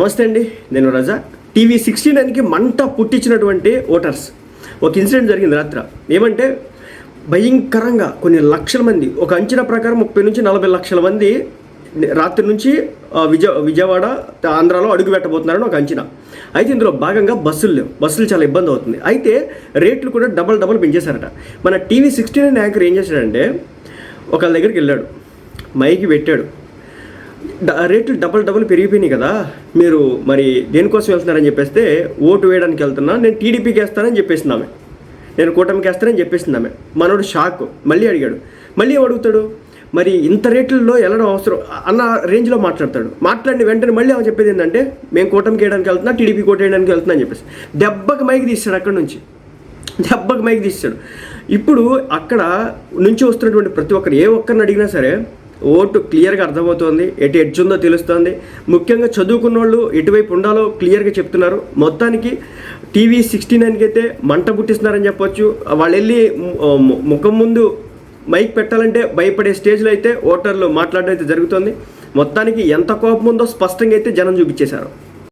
నమస్తే అండి నేను రజా. టీవీ సిక్స్టీ నైన్కి మంట పుట్టించినటువంటి ఓటర్స్. ఒక ఇన్సిడెంట్ జరిగింది రాత్ర. ఏమంటే భయంకరంగా కొన్ని లక్షల మంది ఒక అంచనా ప్రకారం ముప్పై నుంచి నలభై లక్షల మంది రాత్రి నుంచి విజయ విజయవాడ ఆంధ్రాలో అడుగు పెట్టబోతున్నారని ఒక అంచనా. అయితే ఇందులో భాగంగా బస్సులు లేవు. బస్సులు చాలా ఇబ్బంది అవుతుంది. అయితే రేట్లు కూడా డబల్ డబల్ పెంచేశారట. మన టీవీ సిక్స్టీ నైన్ యాంకర్ ఏం చేశాడంటే ఒకళ్ళ దగ్గరికి వెళ్ళాడు. మైకి పెట్టాడు. రేట్లు డబల్ డబల్ పెరిగిపోయినాయి కదా. మీరు మరి దేనికోసం వెళ్తున్నారని చెప్పేస్తే ఓటు వేయడానికి వెళ్తున్నా నేను టీడీపీకి వేస్తానని చెప్పేసినామే నేను కూటమికి వేస్తానని చెప్పేసినామే మనోడు షాక్. మళ్ళీ అడిగాడు. మళ్ళీ అడుగుతాడు? మరి ఇంత రేట్లలో వెళ్ళడం అవసరం. అన్న రేంజ్లో మాట్లాడతాడు. మాట్లాడిన వెంటనే మళ్ళీ ఆమె చెప్పేది ఏంటంటే మేము కూటమికి వేయడానికి వెళ్తున్నా టీడీపీ కోట వేయడానికి వెళ్తున్నా అని చెప్పేసి. దెబ్బకి మైకి తీస్తాడు అక్కడ నుంచి. దెబ్బకి మైకి తీస్తాడు ఇప్పుడు అక్కడ నుంచి వస్తున్నటువంటి ప్రతి ఒక్కరు ఏ ఒక్కరిని అడిగినా సరే ఓటు క్లియర్గా అర్థమవుతోంది ఎటు ఎడ్జ్ ఉందో తెలుస్తోంది. ముఖ్యంగా చదువుకున్న వాళ్ళు ఎటువైపు ఉండాలో క్లియర్గా చెప్తున్నారు. మొత్తానికి టీవీ సిక్స్టీ నైన్కి అయితే మంట పుట్టిస్తున్నారని చెప్పొచ్చు. వాళ్ళు వెళ్ళి ముఖం ముందు మైక్ పెట్టాలంటే భయపడే స్టేజ్లో అయితే ఓటర్లు మాట్లాడడం అయితే జరుగుతుంది. మొత్తానికి ఎంత కోపం ఉందో స్పష్టంగా అయితే జనం చూపించేశారు.